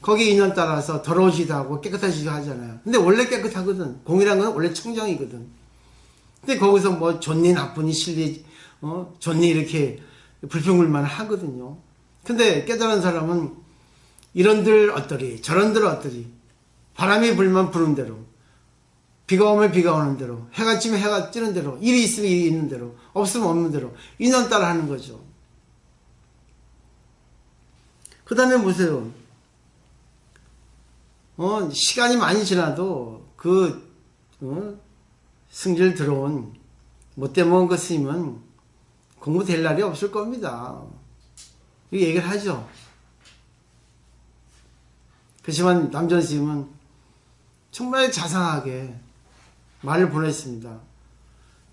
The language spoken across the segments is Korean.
거기 인연 따라서 더러워지기도 하고 깨끗하지도 하잖아요. 근데 원래 깨끗하거든. 공이란 건 원래 청정이거든. 근데 거기서 뭐 좋니 나쁘니 실리 어 좋니 이렇게 불평불만 하거든요. 근데 깨달은 사람은 이런들 어떠리 저런들 어떠리 바람이 불면 부는 대로 비가 오면 비가 오는 대로 해가 지면 해가 찌는 대로 일이 있으면 일이 있는 대로 없으면 없는 대로 인연 따라 하는 거죠. 그 다음에 보세요. 어, 시간이 많이 지나도 그, 어, 승질 들어온 못돼 먹은 것 스님은 공부 될 날이 없을 겁니다. 이 얘기를 하죠. 그렇지만 남전 스님은 정말 자상하게 말을 보냈습니다.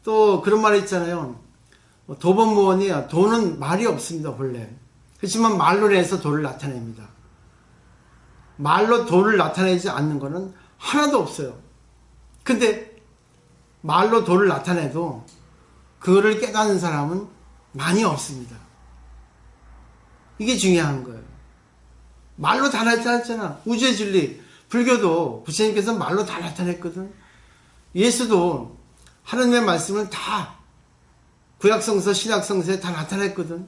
또 그런 말이 있잖아요. 도범무원이 돈은 말이 없습니다, 본래. 그렇지만 말로 해서 돈을 나타냅니다. 말로 돈을 나타내지 않는 것은 하나도 없어요. 근데 말로 돈을 나타내도 그거를 깨닫는 사람은 많이 없습니다. 이게 중요한 거예요. 말로 다 나타냈잖아. 우주의 진리. 불교도 부처님께서 말로 다 나타냈거든. 예수도 하나님의 말씀을 다 구약성서, 신약성서에 다 나타냈거든.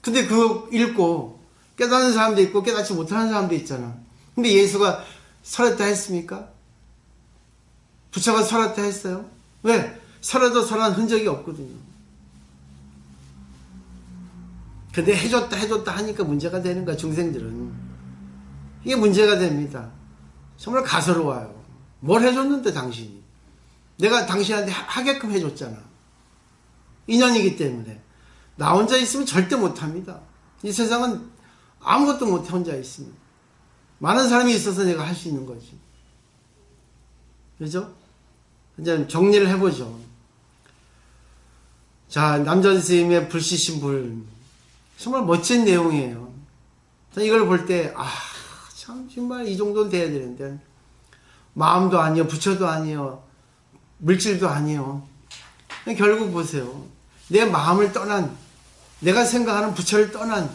근데 그거 읽고 깨닫는 사람도 있고 깨닫지 못하는 사람도 있잖아. 근데 예수가 설했다 했습니까? 부처가 설했다 했어요? 왜? 설해도 설한 흔적이 없거든요. 근데 해줬다 해줬다 하니까 문제가 되는 거야 중생들은 이게 문제가 됩니다 정말 가서로워요 뭘 해줬는데 당신이 내가 당신한테 하, 게끔 해줬잖아 인연이기 때문에 나 혼자 있으면 절대 못합니다 이 세상은 아무것도 못해 혼자 있으면 많은 사람이 있어서 내가 할 수 있는 거지 그죠? 이제 정리를 해보죠 자 남전 스님의 불시신불 정말 멋진 내용이에요. 이걸 볼 때, 아, 참, 정말 이 정도는 돼야 되는데. 마음도 아니요, 부처도 아니요, 물질도 아니요. 결국 보세요. 내 마음을 떠난, 내가 생각하는 부처를 떠난,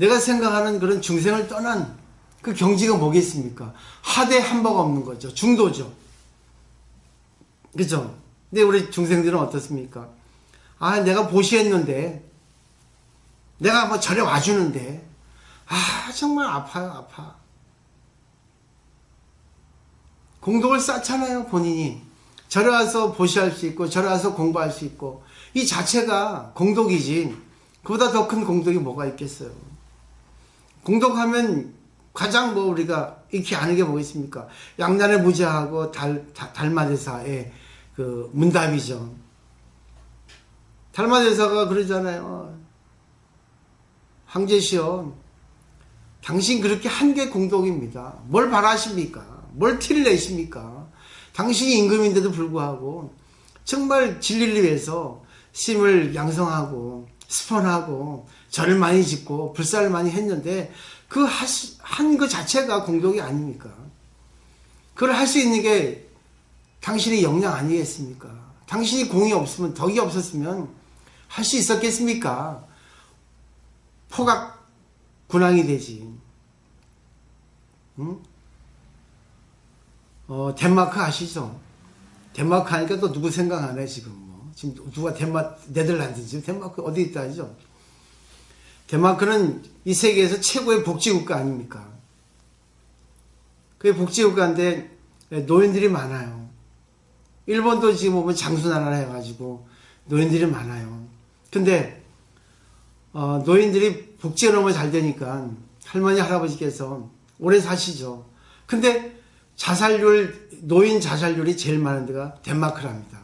내가 생각하는 그런 중생을 떠난 그 경지가 뭐겠습니까? 하대 한바가 없는 거죠. 중도죠. 그죠? 근데 우리 중생들은 어떻습니까? 아, 내가 보시했는데, 내가 뭐 절에 와주는데 아 정말 아파요 아파 공덕을 쌓잖아요 본인이 절에 와서 보시할 수 있고 절에 와서 공부할 수 있고 이 자체가 공덕이지 그보다 더 큰 공덕이 뭐가 있겠어요 공덕하면 가장 뭐 우리가 익히 아는 게 뭐겠습니까 양난의 무지하고 달, 달마대사의 그 문답이죠 달마대사가 그러잖아요 황제시여, 당신 그렇게 한개 공덕입니다. 뭘 바라십니까? 뭘 티를 내십니까? 당신이 임금인데도 불구하고 정말 진리를 위해서 심을 양성하고 스폰하고 절을 많이 짓고 불사를 많이 했는데 그한것 자체가 공덕이 아닙니까? 그걸 할 수 있는 게 당신의 역량 아니겠습니까? 당신이 공이 없으면 덕이 없었으면 할 수 있었겠습니까? 포각 군왕이 되지. 응? 어, 덴마크 아시죠? 덴마크 하니까 또 누구 생각 안 해, 지금 뭐. 지금 누가 덴마크, 네덜란드, 지금 덴마크 어디 있다 하죠? 덴마크는 이 세계에서 최고의 복지국가 아닙니까? 그게 복지국가인데 노인들이 많아요. 일본도 지금 보면 장수나라 해가지고 노인들이 많아요. 근데 어, 노인들이 복지가 너무 잘 되니까 할머니 할아버지께서 오래 사시죠. 근데 자살률 노인 자살률이 제일 많은 데가 덴마크랍니다.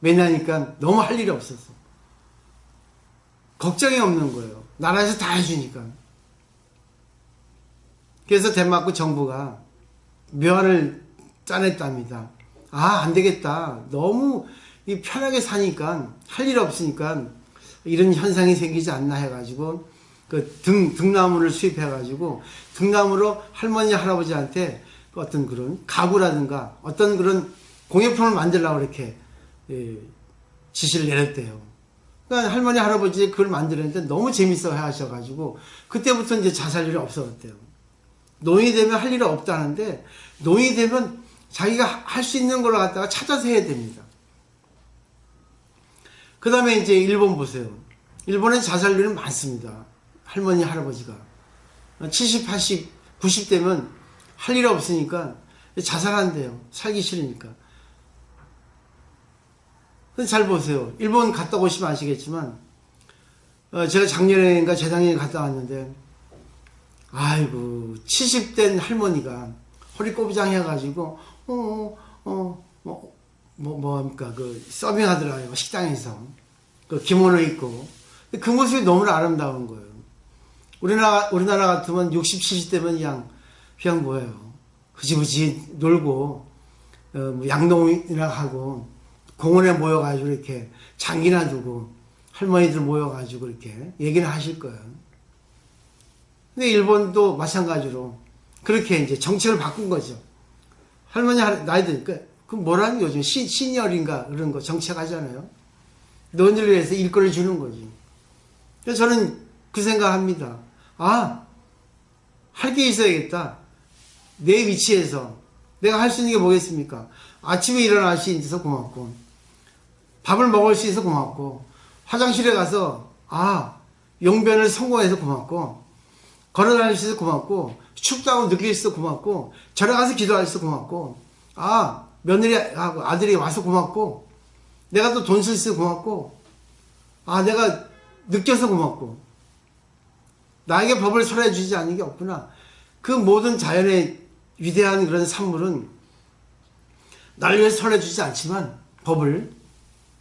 왜냐니까 너무 할 일이 없어서 걱정이 없는 거예요. 나라에서 다 해주니까. 그래서 덴마크 정부가 묘안을 짜냈답니다. 아, 안 되겠다. 너무 편하게 사니까 할 일 없으니까 이런 현상이 생기지 않나 해가지고 그 등, 등나무를 수입해가지고 등나무로 할머니, 할아버지한테 어떤 그런 가구라든가 어떤 그런 공예품을 만들라고 이렇게 예, 지시를 내렸대요. 그러니까 할머니, 할아버지 그걸 만들었는데 너무 재밌어 하셔가지고 그때부터 이제 자살률이 없어졌대요. 노인이 되면 할 일이 없다는데 노인이 되면 자기가 할 수 있는 걸 갖다가 찾아서 해야 됩니다. 그 다음에 이제 일본 보세요. 일본엔 자살률이 많습니다. 할머니, 할아버지가. 70, 80, 90 되면 할 일 없으니까 자살한대요. 살기 싫으니까. 잘 보세요. 일본 갔다 오시면 아시겠지만, 어, 제가 작년에인가 재작년에 갔다 왔는데, 아이고, 70된 할머니가 허리 꼬부장 해가지고, 어, 어, 어, 뭐, 뭐, 뭐합니까. 그, 서빙 하더라고요. 식당에서. 그 기모노 입고. 그 모습이 너무나 아름다운 거예요. 우리나라, 우리나라 같으면 60, 70대면 그냥, 그냥 뭐예요. 흐지부지 놀고, 어, 뭐 양동이나 하고, 공원에 모여가지고 이렇게 장기나 두고, 할머니들 모여가지고 이렇게 얘기를 하실 거예요. 근데 일본도 마찬가지로 그렇게 이제 정책을 바꾼 거죠. 할머니 할- 나이 드니까 그 뭐라는 요즘 시, 시니어인가 그런 거 정책 하잖아요. 너희들 위해서 일거리 주는 거지. 그래서 저는 그 생각합니다. 아, 할 게 있어야겠다. 내 위치에서 내가 할 수 있는 게 뭐겠습니까? 아침에 일어날 수 있어서 고맙고, 밥을 먹을 수 있어서 고맙고, 화장실에 가서, 아, 용변을 성공해서 고맙고, 걸어다닐 수 있어서 고맙고, 춥다고 느낄 수 있어서 고맙고, 절에 가서 기도할 수 있어서 고맙고, 아, 며느리하고 아들이 와서 고맙고, 내가 또 돈 쓸 수 있어서 고맙고, 아, 내가 느껴서 고맙고, 나에게 법을 설해 주지 않는 게 없구나. 그 모든 자연의 위대한 그런 산물은 나를 위해서 설해 주지 않지만, 법을,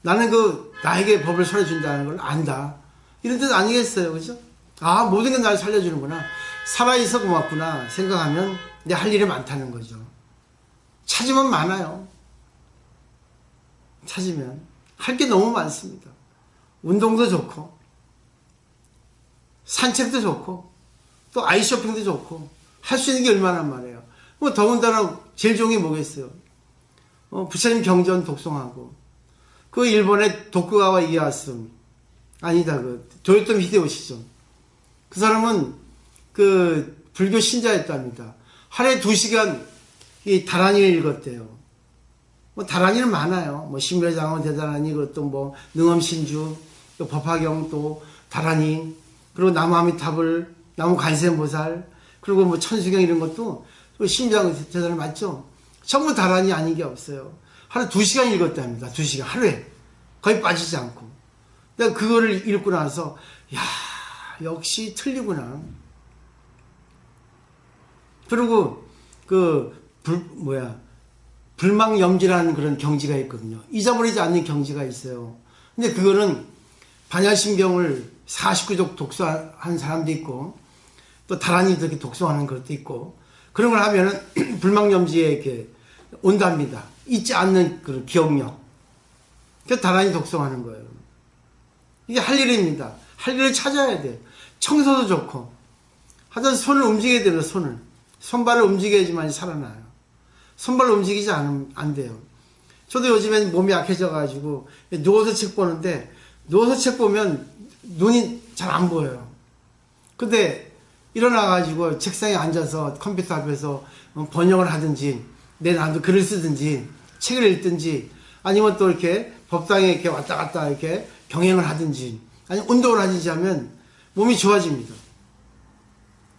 나는 그, 나에게 법을 설해 준다는 걸 안다. 이런 뜻 아니겠어요. 그죠? 아, 모든 게 나를 살려주는구나. 살아있어 고맙구나. 생각하면 내 할 일이 많다는 거죠. 찾으면 많아요. 찾으면. 할 게 너무 많습니다. 운동도 좋고, 산책도 좋고, 또 아이 쇼핑도 좋고, 할 수 있는 게 얼마나 많아요. 뭐, 더군다나 제일 좋은 게 뭐겠어요. 어, 부처님 경전 독송하고, 그 일본의 도쿠가와 이에야스, 아니다, 그, 도요토미 히데요시죠. 그 사람은 그 불교 신자였답니다. 하루에 두 시간 이 다란이를 읽었대요. 뭐 다란이는 많아요. 뭐 신묘장원 대다란이 그것도 뭐 능엄신주 또 법화경 또 다란이 그리고 나무아미탑을 나무 관세음보살 그리고 뭐 천수경 이런 것도 또 신장 대단히 맞죠. 전부 다란이 아닌 게 없어요. 하루 두 시간 읽었답니다. 두 시간 하루에 거의 빠지지 않고. 내가 그거를 읽고 나서 야 역시 틀리구나. 그리고 그 불 뭐야 불망염지라는 그런 경지가 있거든요. 잊어버리지 않는 경지가 있어요. 근데 그거는 반야신경을 49족 독서한 사람도 있고 또 다란이 독서하는 것도 있고 그런 걸 하면은 불망염지에 이렇게 온답니다. 잊지 않는 그런 기억력. 그 다란이 독서하는 거예요. 이게 할 일입니다. 할 일을 찾아야 돼. 청소도 좋고. 하여튼 손을 움직여야 돼요, 손을. 손발을 움직여야지만 살아나요. 손발 움직이지 않으면 안 돼요. 저도 요즘엔 몸이 약해져가지고 누워서 책 보는데 누워서 책 보면 눈이 잘 안 보여요. 근데 일어나가지고 책상에 앉아서 컴퓨터 앞에서 번역을 하든지 내 나도 글을 쓰든지 책을 읽든지 아니면 또 이렇게 법당에 이렇게 왔다 갔다 이렇게 경행을 하든지 아니 운동을 하든지 하면 몸이 좋아집니다.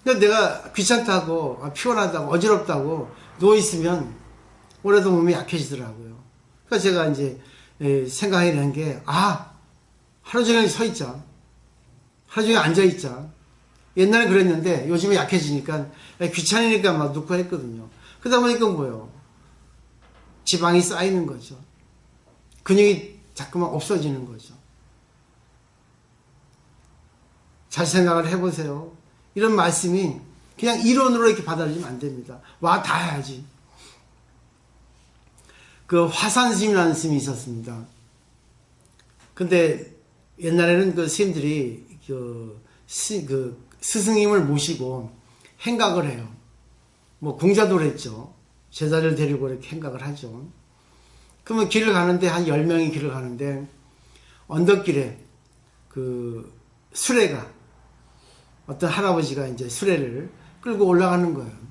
근데 내가 귀찮다고 아, 피곤하다고 어지럽다고 누워 있으면 올해도 몸이 약해지더라고요. 그래서 제가 이제 에, 생각해낸 게 아 하루 종일 서 있자, 하루 종일 앉아 있자. 옛날에 그랬는데 요즘에 약해지니까 귀찮으니까 막 눕고 했거든요. 그러다 보니까 뭐예요? 지방이 쌓이는 거죠. 근육이 자꾸만 없어지는 거죠. 잘 생각을 해보세요. 이런 말씀이 그냥 이론으로 이렇게 받아들이면 안 됩니다. 와 닿아야지. 그 화산스님이라는 스님이 있었습니다. 근데 옛날에는 그 스님들이 그, 스, 그 스승님을 모시고 행각을 해요. 뭐 공자도 그랬죠. 제자를 데리고 이렇게 행각을 하죠. 그러면 길을 가는데 한 10명이 길을 가는데 언덕길에 그 수레가 어떤 할아버지가 이제 수레를 끌고 올라가는 거예요.